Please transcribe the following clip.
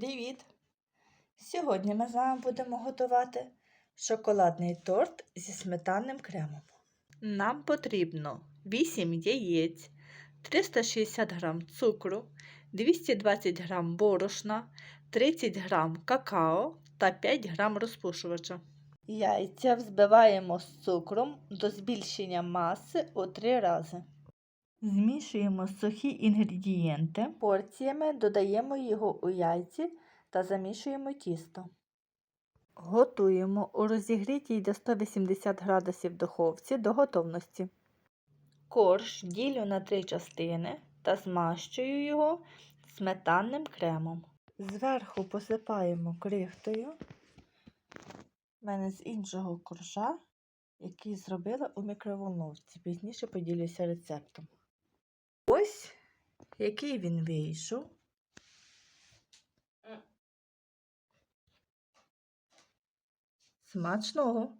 Привіт! Сьогодні ми з вами будемо готувати шоколадний торт зі сметанним кремом. Нам потрібно 8 яєць, 360 г цукру, 220 г борошна, 30 г какао та 5 г розпушувача. Яйця взбиваємо з цукром до збільшення маси у 3 рази. Змішуємо сухі інгредієнти. Порціями додаємо його у яйці та замішуємо тісто. Готуємо у розігрітій до 180 градусів духовці до готовності. Корж ділю на три частини та змащую його сметанним кремом. Зверху посипаємо крихтою. У мене з іншого коржа, який зробила у мікроволновці. Пізніше поділюся рецептом. Ось який він вийшов. Смачного!